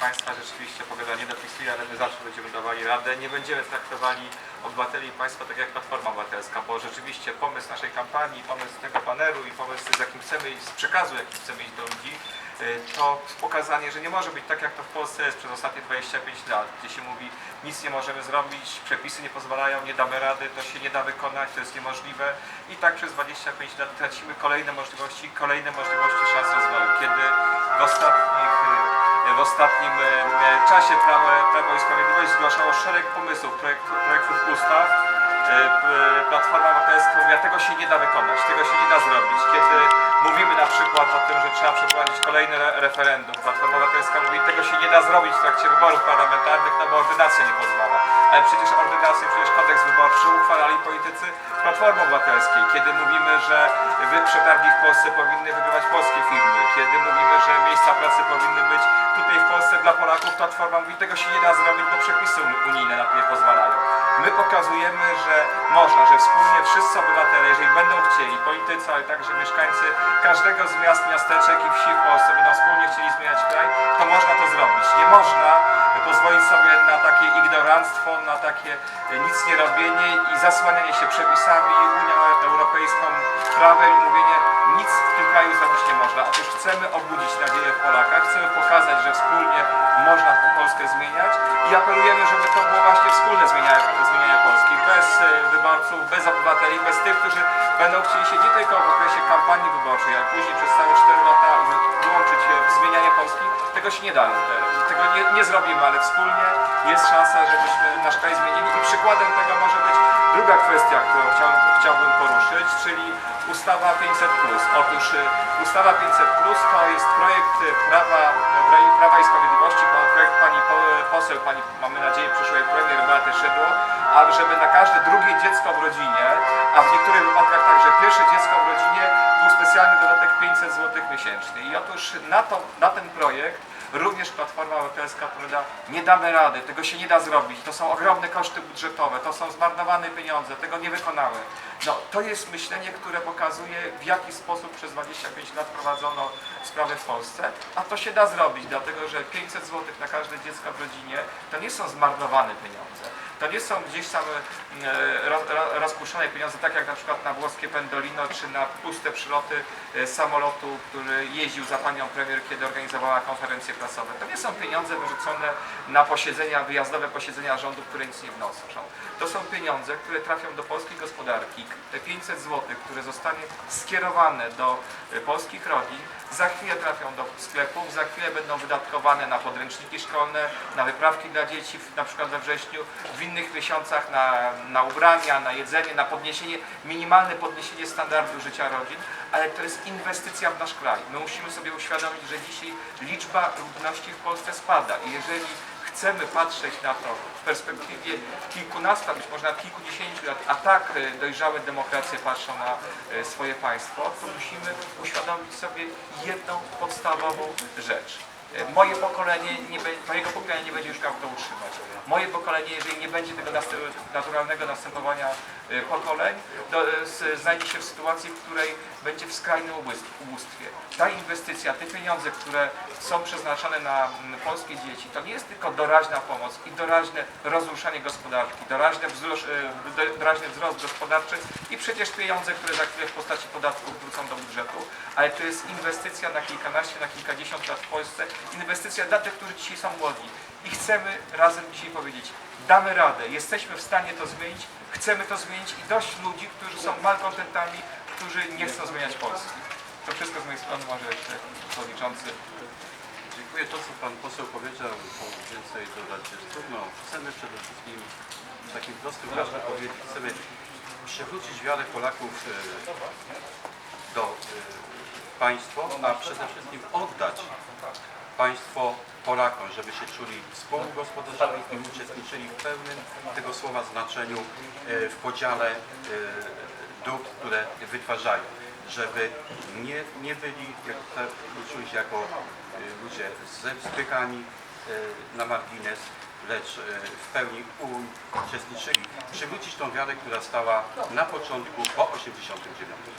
Państwa rzeczywiście pogoda nie dopisuje, ale my zawsze będziemy dawali radę. Nie będziemy traktowali obywateli i Państwa tak jak Platforma Obywatelska, bo rzeczywiście pomysł naszej kampanii, pomysł tego baneru i pomysł, z jakim chcemy iść, z przekazu, jaki chcemy iść do ludzi, y, to pokazanie, że nie może być tak jak to w Polsce jest przez ostatnie 25 lat, gdzie się mówi nic nie możemy zrobić, przepisy nie pozwalają, nie damy rady, to się nie da wykonać, to jest niemożliwe i tak przez 25 lat tracimy kolejne możliwości, kolejne możliwości szans rozwoju, kiedy w ostatnich y, w ostatnim e, czasie Prawo, Prawo i Sprawiedliwość zgłaszało szereg pomysłów, projekt, projektów ustaw. E, Platforma Obywatelska mówiła, tego się nie da wykonać, tego się nie da zrobić. Kiedy mówimy na przykład o tym, że trzeba przeprowadzić kolejne re- referendum, Platforma Obywatelska mówi, tego się nie da zrobić w trakcie wyborów parlamentarnych, no bo ordynacja nie pozwala. Ale przecież ordynację, przecież kodeks wyborczy uchwalali politycy Platformy Obywatelskiej. Kiedy mówimy, że przetargi w Polsce powinny wygrywać polskie firmy, kiedy mówimy, że miejsca pracy powinny być tutaj w Polsce dla Polaków, Platforma mówi, tego się nie da zrobić, bo przepisy unijne na to nie pozwalają. My pokazujemy, że można, że wspólnie wszyscy obywatele, jeżeli będą chcieli, politycy, ale także mieszkańcy każdego z miast, miasteczek i wsi w Polsce będą wspólnie chcieli zmieniać kraj, to można to zrobić. Nie można sobie na takie ignoranstwo, na takie nic nie robienie i zasłanianie się przepisami, Unią Europejską, prawem i mówienie nic w tym kraju zrobić nie można. Otóż chcemy obudzić nadzieję w Polakach, chcemy pokazać, że wspólnie można Polskę zmieniać i apelujemy, żeby to było właśnie wspólne zmienianie, zmienianie Polski, bez e, wyborców, bez obywateli, bez tych, którzy będą chcieli się nie tylko w okresie kampanii wyborczej, ale później przez całe 4 lata w zmienianie Polski. Tego się nie da, e, tego nie, nie zrobimy, ale wspólnie jest szansa, żebyśmy nasz kraj zmienili i przykładem tego może być druga kwestia, którą chciał, chciałbym poruszyć, czyli ustawa 500+. Otóż y, ustawa 500+, to jest projekt prawa, projekt Prawa i Sprawiedliwości, projekt pani po- poseł, pani, mamy nadzieję, przyszłej premier Beaty Szydło, aby żeby na każde drugie dziecko w rodzinie, a w niektórych wypadkach także pierwsze dziecko I otóż na, to, na ten projekt również Platforma Obywatelska powiada, nie damy rady, tego się nie da zrobić, to są ogromne koszty budżetowe, to są zmarnowane pieniądze, tego nie wykonamy. No, to jest myślenie, które pokazuje, w jaki sposób przez 25 lat prowadzono sprawy w Polsce, a to się da zrobić, dlatego że 500 zł na każde dziecko w rodzinie to nie są zmarnowane pieniądze. To nie są gdzieś tam e, ro, ro, rozpuszczone pieniądze, tak jak na przykład na włoskie Pendolino, czy na puste przyloty e, samolotu, który jeździł za panią premier, kiedy organizowała konferencje To nie są pieniądze wyrzucone na posiedzenia, wyjazdowe posiedzenia rządu, które nic nie wnoszą. To są pieniądze, które trafią do polskiej gospodarki. Te 500 zł, które zostanie skierowane do e, polskich rodzin, za chwilę trafią do sklepów, za chwilę będą wydatkowane na podręczniki szkolne, na wyprawki dla dzieci, na przykład we wrześniu, w innych miesiącach na, na ubrania, na jedzenie, na podniesienie, minimalne podniesienie standardu życia rodzin, ale to jest inwestycja w nasz kraj. My musimy sobie uświadomić, że dzisiaj liczba ludności w Polsce spada i jeżeli chcemy patrzeć na to w perspektywie kilkunastu, być może nawet kilkudziesięciu lat, a tak e, dojrzałe demokracje patrzą na e, swoje państwo, to musimy uświadomić sobie jedną podstawową rzecz. E, Moje pokolenie, nie, mojego pokolenia nie będzie już miało to utrzymać. Moje pokolenie, jeżeli nie będzie tego naturalnego następowania e, pokoleń, to e, znajdzie się w sytuacji, w której będzie w skrajnym ubóstw- ubóstwie. Ta inwestycja, te pieniądze, które są przeznaczone na polskie dzieci, to nie jest tylko doraźna pomoc i doraźne rozruszanie gospodarki, doraźny wzrost, do- doraźny wzrost gospodarczy i przecież pieniądze, które za chwilę w postaci podatków wrócą do budżetu, ale to jest inwestycja na kilkanaście, na kilkadziesiąt lat w Polsce, inwestycja dla tych, którzy dzisiaj są młodzi. I chcemy razem dzisiaj powiedzieć, damy radę, jesteśmy w stanie to zmienić, chcemy to zmienić i dość ludzi, którzy są malkontentami, którzy nie chcą zmieniać Polski. To wszystko z mojej strony, może jeszcze przewodniczący. Dziękuję. To, co Pan poseł powiedział, to więcej dodać jest trudno. Chcemy przede wszystkim w takim prostym każdy powiedzieć, chcemy przywrócić wiarę Polaków e, do e, państwa, a przede wszystkim oddać państwo Polakom, żeby się czuli współgospodarzami i uczestniczyli w pełnym tego słowa znaczeniu e, w podziale e, dóbr, które wytwarzają. Żeby nie, nie byli, jak te, czuli się jako e, ludzie ze- na margines, lecz w pełni uczestniczyli. Przywrócić tą wiarę, która stała na początku po 89.